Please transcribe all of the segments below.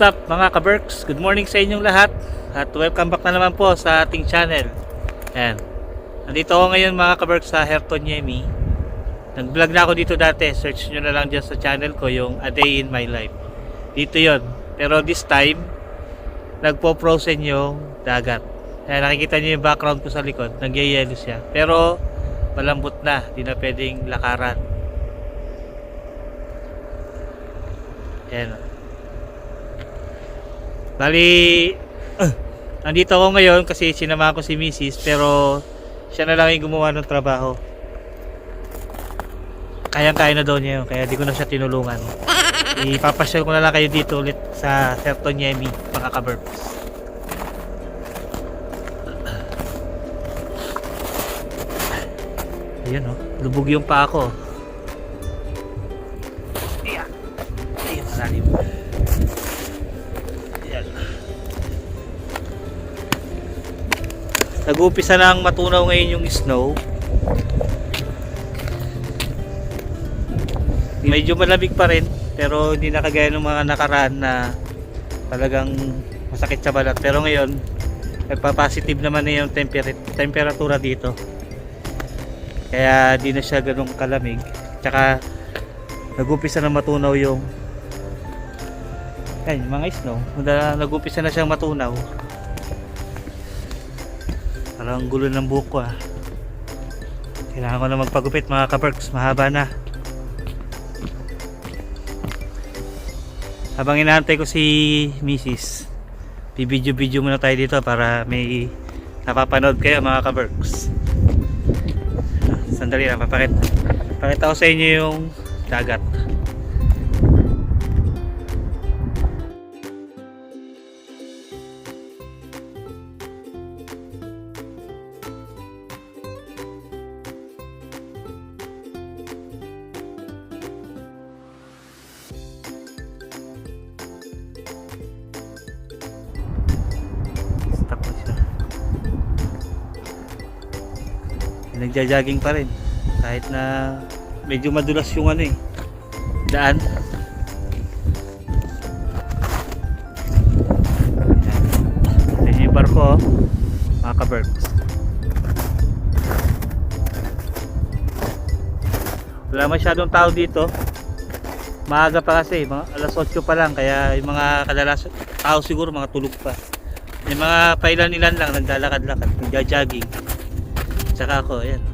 What's up mga kaberks? Good morning sa inyong lahat at welcome back na naman po sa ating channel. Ayan. Nandito ako ngayon mga kaberks sa Herton Yemi. Nag-vlog na ako dito dati. Search nyo na lang dyan sa channel ko yung A Day in My Life. Dito yon. Pero this time, nagpo-frozen yung dagat. Ayan, nakikita nyo yung background ko sa likod. Nagyayelo siya. Pero malambot na. Di na pwedeng lakaran. Ayan. Bali, uh, nandito ako ngayon kasi sinama ko si Mrs. Pero siya na lang yung gumawa ng trabaho. Kayang-kaya na daw niya yun, kaya di ko na siya tinulungan. Ipapasyal ko na lang kayo dito ulit sa Serton Yemi, mga kaberbs. Ayan o, lubog yung pa ako. Ayan. Ayan, malalim. Nag-uumpisa na ang matunaw ngayon yung snow. Medyo malamig pa rin, pero hindi na kagaya ng mga nakaraan na talagang masakit sa balat. Pero ngayon, nagpa-positive naman na yung temper- temperatura dito. Kaya di na siya ganun kalamig. Tsaka nag-umpisa na matunaw yung Ayan, yung mga snow. Nag- Nag-umpisa na siyang matunaw. Parang ang gulo ng buhok ko ah. Kailangan ko na magpagupit mga kaperks. Mahaba na. Habang inaantay ko si Mrs. Bibidyo-bidyo muna tayo dito para may napapanood kayo mga kaberks. Sandali lang, papakita. Pakita ko sa inyo yung dagat. Nagja-jogging pa rin. Kahit na medyo madulas yung ano eh. Daan. Ito yung barko oh. Mga kabergs. Wala masyadong tao dito. Maaga pa kasi, mga alas 8 pa lang kaya yung mga kadalas tao siguro mga tulog pa. Yung mga pailan-ilan lang naglalakad-lakad, nagja-jogging. Tsaka ako, ayan.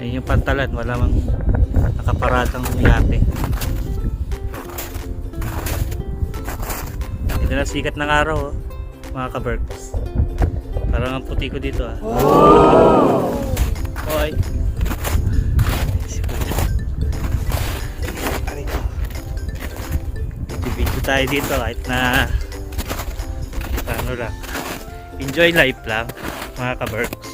Ayan yung pantalan, wala mang nakaparadang yate. Ito na sikat ng araw, oh, mga kaberks. Parang ang puti ko dito ah. Oh! Tayo dito kahit na ano lang. Enjoy life lang mga kaberks.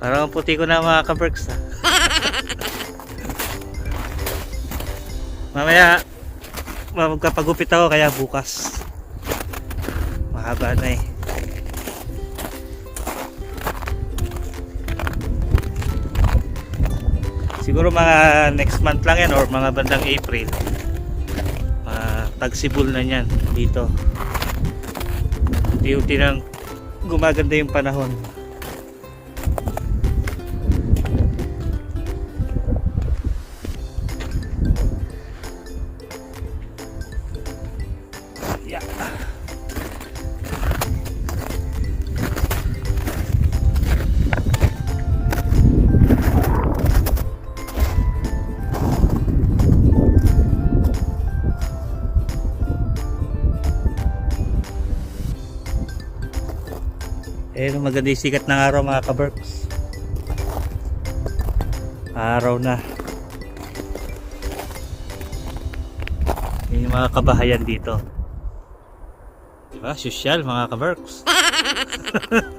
Parang ang puti ko na mga kaberks ah. Mamaya magkapagupit ako kaya bukas. Mahaba na eh. Siguro mga next month lang yan or mga bandang April. Mga tagsibol na yan dito. Unti-unti nang gumaganda yung panahon. Eh, maganda yung sikat ng araw mga kaberks. Araw na. Yun yung mga kabahayan dito. Diba? Sosyal mga kaberks.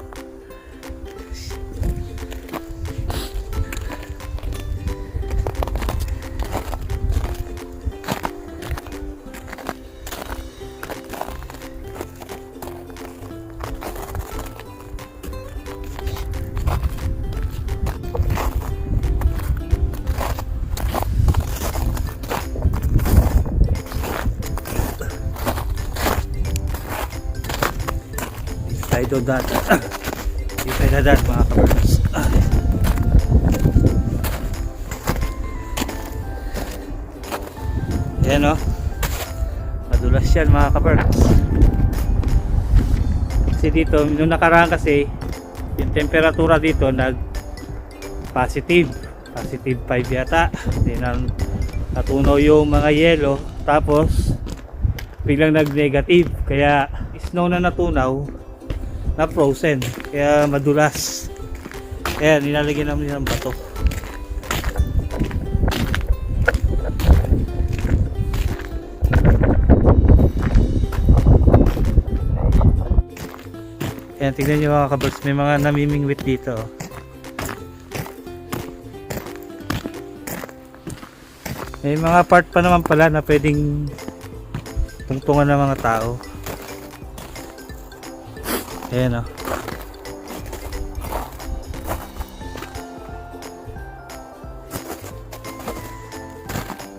dati. Hindi tayo na dati mga kabarks. Yan o. Madulas yan mga kabarks. Kasi dito, nung nakaraan kasi, yung temperatura dito nag positive. Positive 5 yata. Hindi na natunaw yung mga yelo. Tapos, biglang nag-negative. Kaya, snow na natunaw, na frozen. Kaya madulas. Kaya nilalagyan namin ng bato. Ayan, tignan nyo mga kabirds, may mga namimingwit dito. May mga part pa naman pala na pwedeng tungtungan ng mga tao. Ayan o.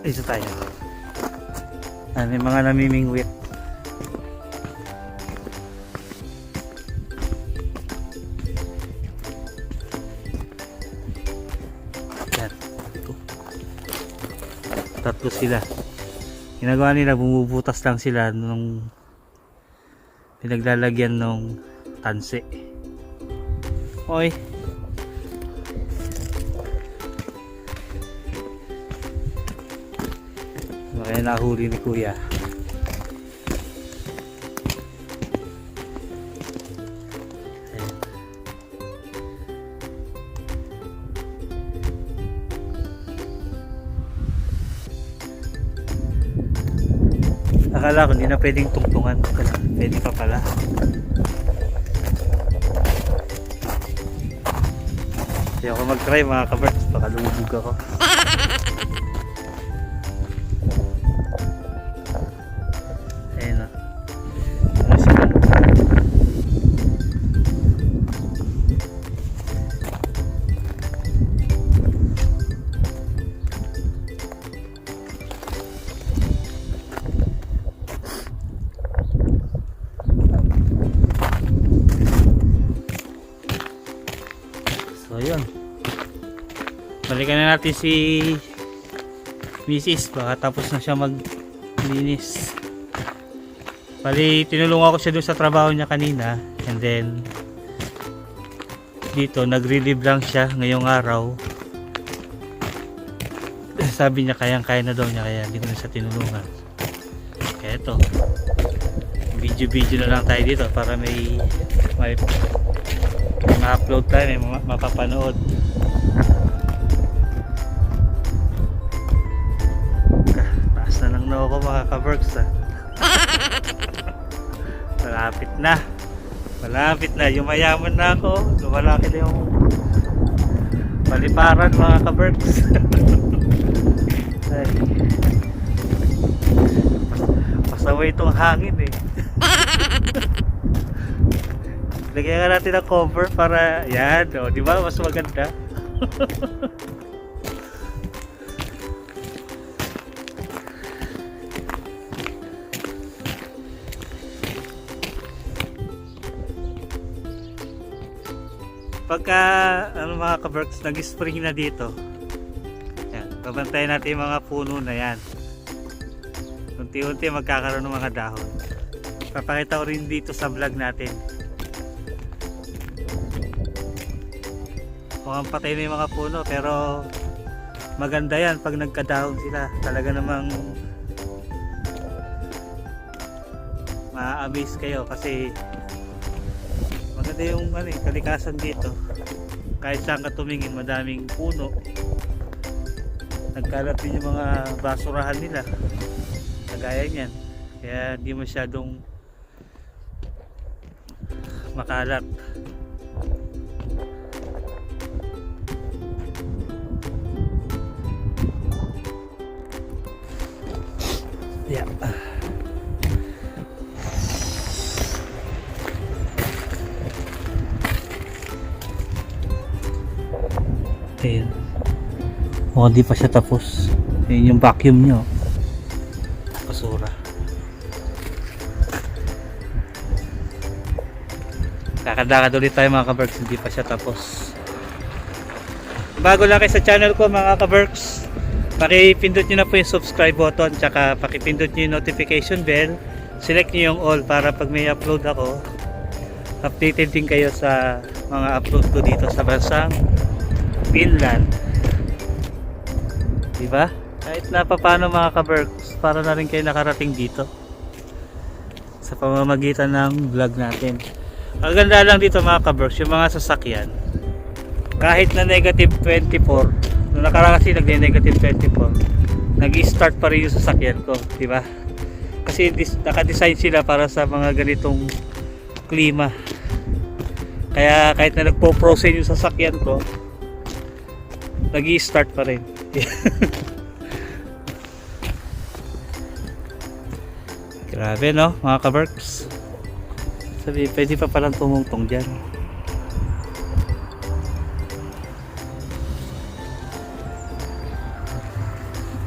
Isa tayo. Ah, may mga namimingwit. Yan. Tatlo sila. Ginagawa nila, bumubutas lang sila nung pinaglalagyan ng tansi. Oy. Kaya nahuli ni kuya. Ayan. Akala ko hindi na pwedeng tungtungan. Pwede pa pala. Hindi ako mag-try mga kabers. Baka lumubog ako. Balikan na natin si Mrs. Baka tapos na siya maglinis. Bali, tinulungan ko siya doon sa trabaho niya kanina. And then, dito, nag-relieve lang siya ngayong araw. Sabi niya kayang-kaya na daw niya kaya hindi ko na siya tinulungan. Kaya ito, video-video na lang tayo dito para may may ma-upload tayo, may ma- mapapanood. Mga ka-works ah. Malapit na. Malapit na. Yumayaman na ako. Lumalaki na yung paliparan mga ka-works. Ay. Pasaway itong hangin eh. Lagyan nga natin ng cover para yan, oh, di ba? Mas maganda. Pagka ano mga kaberks, nag-spring na dito. Yan, babantayan natin yung mga puno na yan. Unti-unti magkakaroon ng mga dahon. Papakita ko rin dito sa vlog natin. Mukhang patay na yung mga puno pero maganda yan pag nagkadahon sila. Talaga namang ma-amaze kayo kasi maganda yung ano, eh, kalikasan dito. Kahit saan ka tumingin, madaming puno. Nagkalat din yung mga basurahan nila. Kagaya niyan. Kaya hindi masyadong makalat. Yeah. Ayun. Mukhang di pa siya tapos. Ayun yung vacuum nyo. Basura. Kakadakad ulit tayo mga kaberks, hindi pa siya tapos. Bago lang kayo sa channel ko mga kaberks, pakipindot nyo na po yung subscribe button, tsaka pakipindot nyo yung notification bell. Select nyo yung all para pag may upload ako, updated din kayo sa mga upload ko dito sa bansang Finland. Diba? Kahit na pa paano mga kaberks, para na rin kayo nakarating dito sa pamamagitan ng vlog natin. Ang ganda lang dito mga kaberks, yung mga sasakyan. Kahit na negative 24, nung nakaraan kasi nagne-negative 24, nag-start pa rin yung sasakyan ko, di ba? Kasi naka-design sila para sa mga ganitong klima. Kaya kahit na nagpo-process yung sasakyan ko, nag-start pa rin. Grabe no, mga kaberks. Sabi, pwede pa palang tumungtong dyan.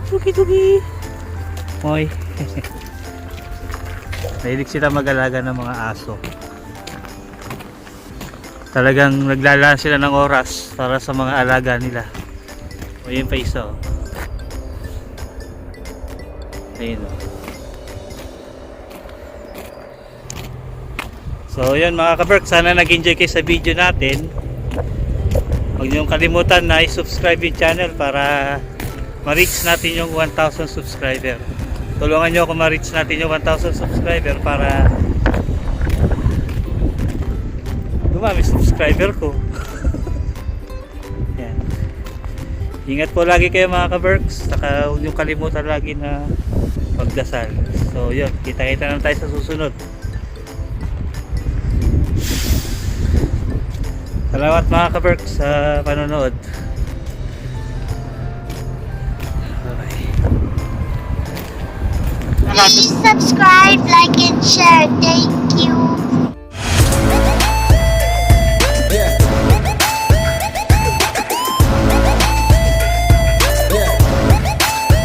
Tuki! Moy. Mahilig sila mag-alaga ng mga aso. Talagang naglalaan sila ng oras para sa mga alaga nila. O yun pa isa oh. Ayun oh. So yun mga kaberk, sana nag-enjoy kayo sa video natin. Huwag niyong kalimutan na i-subscribe yung channel para ma-reach natin yung 1,000 subscriber. Tulungan niyo ako ma-reach natin yung 1,000 subscriber para dumami subscriber ko. Ingat po lagi kayo mga kaberks. Saka huwag niyong kalimutan lagi na magdasal. So yun, kita-kita naman tayo sa susunod. Salamat mga kaberks sa panonood. Please subscribe, like, and share. Thank